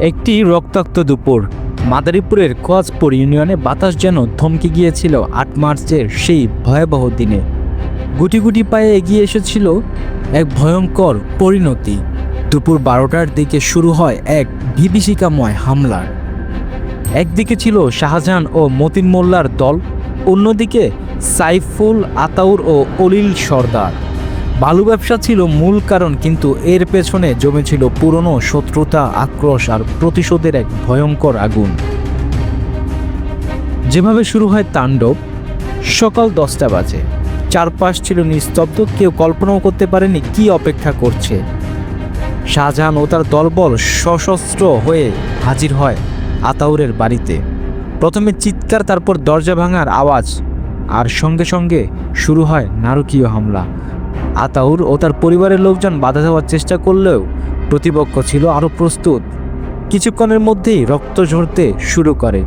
একটি রক্তাক্ত দুপুর। মাদারীপুরের কোয়াজপুর ইউনিয়নে বাতাস যেন থমকে গিয়েছিল আট মার্চের সেই ভয়াবহ দিনে। গুটি গুটি পায়ে এগিয়ে এসেছিল এক ভয়ঙ্কর পরিণতি। দুপুর বারোটার দিকে শুরু হয় এক বিভীষিকাময় হামলার। একদিকে ছিল শাহজাহান ও মতিন মোল্লার দল, অন্যদিকে সাইফুল, আতাউর ও অলিল সর্দার। বালু ব্যবসা ছিল মূল কারণ, কিন্তু এর পেছনে জমেছিল পুরনো শত্রুতা, আক্রোশ আর প্রতিশোধের এক ভয়ঙ্কর আগুন। যেভাবে শুরু হয় তাণ্ডব, সকাল দশটা বাজে। চারপাশ ছিল নিস্তব্ধ, কেউ কল্পনাও করতে পারেনি কি অপেক্ষা করছে। শাহজাহান ও তার দলবল সশস্ত্র হয়ে হাজির হয় আতাউরের বাড়িতে। প্রথমে চিৎকার, তারপর দরজা ভাঙার আওয়াজ, আর সঙ্গে সঙ্গে শুরু হয় নারকীয় হামলা। আতাউর ও তার পরিবারের লোকজন বাধা দেওয়ার চেষ্টা করলেও প্রতিপক্ষ ছিল আরও প্রস্তুত। কিছুক্ষণের মধ্যেই রক্ত ঝরতে শুরু করে।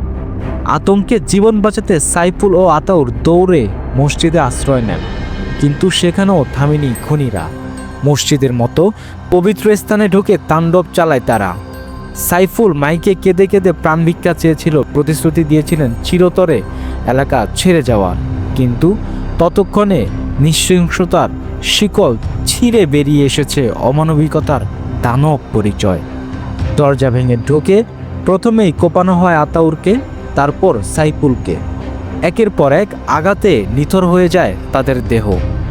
আতঙ্কে জীবন বাঁচাতে সাইফুল ও আতাউর দৌড়ে মসজিদে আশ্রয় নেন। কিন্তু সেখানেও থামেনি খুনিরা। মসজিদের মতো পবিত্র স্থানে ঢুকে তাণ্ডব চালায় তারা। সাইফুল মাইকে কেঁদে কেঁদে প্রাণ ভিক্ষা চেয়েছিল, প্রতিশ্রুতি দিয়েছিলেন চিরতরে এলাকা ছেড়ে যাওয়ার। কিন্তু ততক্ষণে নৃশংসতার শিকল ছিঁড়ে বেরিয়ে এসেছে অমানবিকতার দানব পরিচয়। দরজা ভেঙে ঢোকে প্রথমেই কোপানো হয় আতাউরকে, তারপর সাইফুলকে। একের পর এক আঘাতে নিথর হয়ে যায় তাদের দেহ।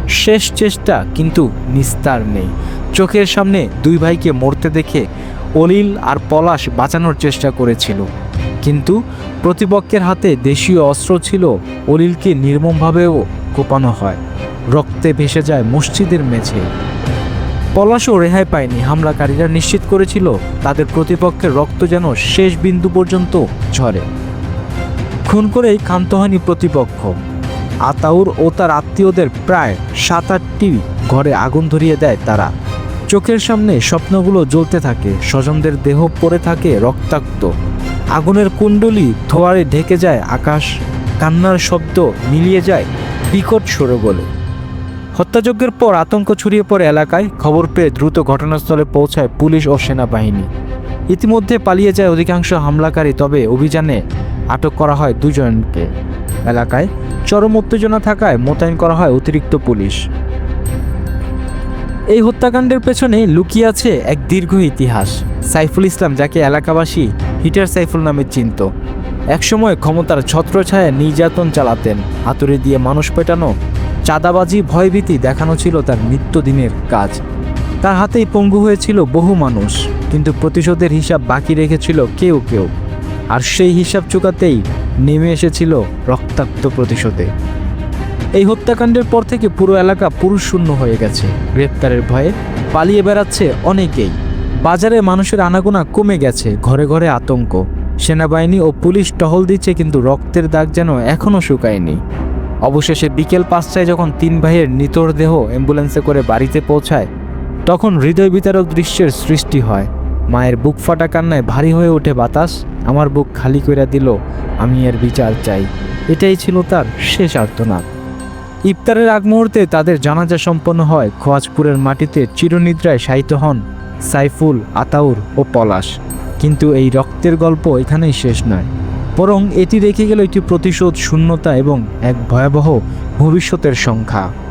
শেষ চেষ্টা কিন্তু নিস্তার নেই। চোখের সামনে দুই ভাইকে মরতে দেখে অলিল আর পলাশ বাঁচানোর চেষ্টা করেছিল। কিন্তু প্রতিপক্ষের হাতে দেশীয় অস্ত্র ছিল অলিলকে নির্মমভাবেও কোপানো হয়। রক্তে ভেসে যায় মসজিদের মেঝে। পলাশও রেহাই পায়নি। হামলাকারীরা নিশ্চিত করেছিল তাদের প্রতিপক্ষের রক্ত যেন শেষ বিন্দু পর্যন্ত ঝরে। খুন করেই ক্ষান্ত হয়নি প্রতিপক্ষ। আতাউর ও তার আত্মীয়দের প্রায় সাত আটটি ঘরে আগুন ধরিয়ে দেয় তারা। চোখের সামনে স্বপ্নগুলো জ্বলতে থাকে। স্বজনদের দেহ পড়ে থাকে রক্তাক্ত। আগুনের কুণ্ডলি ধোয়ারে ঢেকে যায় আকাশ। কান্নার শব্দ মিলিয়ে যায় বিকট সরগোলে। হত্যাযজ্ঞের পর আতঙ্ক ছড়িয়ে পড়ে এলাকায় খবর পেয়ে দ্রুত ঘটনাস্থলে পৌঁছায় পুলিশ ও সেনাবাহিনী। ইতিমধ্যে পালিয়ে যায় অধিকাংশ হামলাকারী, তবে অভিযানে আটক করা হয় দুজনকে। এলাকায় চরম উত্তেজনা থাকায় মোতায়েন করা হয় অতিরিক্ত পুলিশ। এই হত্যাকাণ্ডের পেছনে লুকিয়ে আছে এক দীর্ঘ ইতিহাস, সাইফুল ইসলাম, যাকে এলাকাবাসী হিটার সাইফুল নামে চিনত। একসময় ক্ষমতার ছত্রছায়া নির্যাতন চালাতেন, হাতুড়ি দিয়ে মানুষ পেটানো চাঁদাবাজি, ভয়ভীতি দেখানো ছিল তার নিত্যদিনের কাজ। তার হাতেই পঙ্গু হয়েছিল বহু মানুষ, কিন্তু প্রতিশোধের হিসাব বাকি রেখেছিল কেউ কেউ। আর সেই হিসাব চুকাতেই নেমে এসেছিল রক্তাক্ত প্রতিশোধে। এই হত্যাকাণ্ডের পর থেকে পুরো এলাকা পুরুষ শূন্য হয়ে গেছে। গ্রেপ্তারের ভয়ে পালিয়ে বেড়াচ্ছে অনেকেই। বাজারে মানুষের আনাগোনা কমে গেছে, ঘরে ঘরে আতঙ্ক। সেনাবাহিনী ও পুলিশ টহল দিচ্ছে, কিন্তু রক্তের দাগ যেন এখনও শুকায়নি। অবশেষে বিকেল পাঁচটায় যখন তিন ভাইয়ের নিতর দেহ অ্যাম্বুলেন্সে করে বাড়িতে পৌঁছায়, তখন হৃদয় বিতারক দৃশ্যের সৃষ্টি হয়। মায়ের বুক ফাটা কান্নায় ভারী হয়ে ওঠে বাতাস, আমার বুক খালি কইরা দিল, আমি এর বিচার চাই। এটাই ছিল তার শেষ আর্তনাদ। ইফতারের আগ মুহূর্তে তাদের জানাজা সম্পন্ন হয় খোয়াজপুরের মাটিতে চিরনিদ্রায় শায়িত হন সাইফুল, আতাউর ও পলাশ। কিন্তু এই রক্তের গল্প এখানেই শেষ নয়। বরং এটি রেখে গেল একটি প্রতিশোধ শূন্যতা এবং এক ভয়াবহ ভবিষ্যতের সংখ্যা।